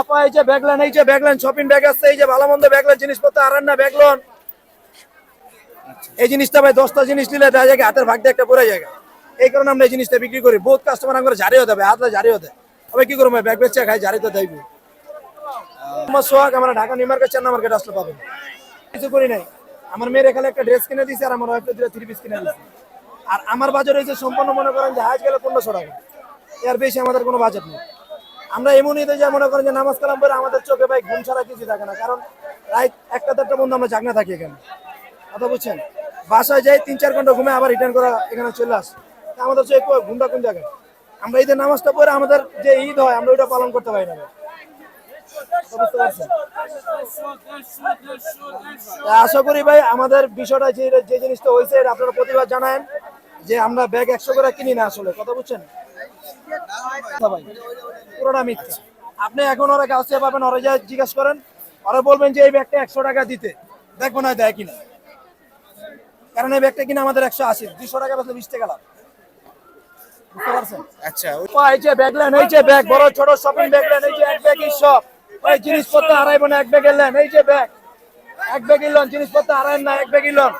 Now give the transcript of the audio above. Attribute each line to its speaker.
Speaker 1: আপা এই যে ব্যাগলেন এই যে ব্যাগলেন শপিং ব্যাগ আছে এই যে ভালো মন্দ ব্যাগলেন জিনিসপত্র আরান না ব্যাগলন এই জিনিসটা ভাই দশটা জিনিস নিলে দেখা যায় হাতের ভাগ দিয়ে একটা যায় এই কারণে আমরা এই জিনিসটা বিক্রি করি। বহুত কাস্টমার আমরা হাতে জারি হতে তবে কি করব ব্যাগ বেচে খাই জারি তো দেবো আমার সোহাগ আমরা ঢাকা নিউ মার্কেট মার্কেট আসলে পাবেন কিছু করি নাই। আমার মেয়ের এখানে একটা ড্রেস কিনে দিয়েছে আর আমার ওয়াইফকে দুটো থ্রি পিস কিনে দিয়েছে আর আমার বাজার হয়েছে সম্পূর্ণ মনে করেন যে হাজ গেলে পনেরোশো টাকা। এর বেশি আমাদের কোনো বাজেট নেই। আমরা এমনই তো যা মনে করেন যে নামাজ কালাম পরে আমাদের চোখে ভাই ঘুম ছাড়া কিছু থাকে না। কারণ রাত একটা দেড়টা বন্ধু আমরা জাগনা থাকি এখানে। কথা বুঝছেন? বাসায় যাই, তিন চার ঘণ্টা ঘুমে আবার রিটার্ন করা এখানে চলে আসে। আমাদের চোখে ঘুমটা কোন জায়গায়? আমরা ঈদের নামাজটা পরে আমাদের যে ঈদ হয়, আমরা ওইটা পালন করতে পারি না আশা করি ভাই, আমাদের বিষয়টা যে যে জিনিসটা হয়েছে আপনারা প্রতিবাদ জানান যে আমরা ব্যাগ একশো করে কিনি না আসলে। কথা বুঝছেন? পুরোটা মিথ্যা। আপনি এখন ওরা কাছে পাবেন ওরা যা জিজ্ঞাসা করেন ওরা বলবেন যে এই ব্যাগটা একশো টাকা দিতে। দেখব না দেয় কিনা। কারণ এই ব্যাগটা কিনা আমাদের একশো আশি। দুশো টাকা বেশি বিশ টাকা লাভ। বুঝতে পারছেন?
Speaker 2: আচ্ছা
Speaker 1: এই যে ব্যাগ লেন এই যে ব্যাগ বড় ছোট শপিং ব্যাগ লেন এই যে এক ব্যাগই সব এই জিনিসপত্র হারাইবো না এক ব্যাগ এলেন এই যে ব্যাগ। এক ব্যাগ ইলন জিনিসপত্র হারাইন না এক ব্যাগ ইলন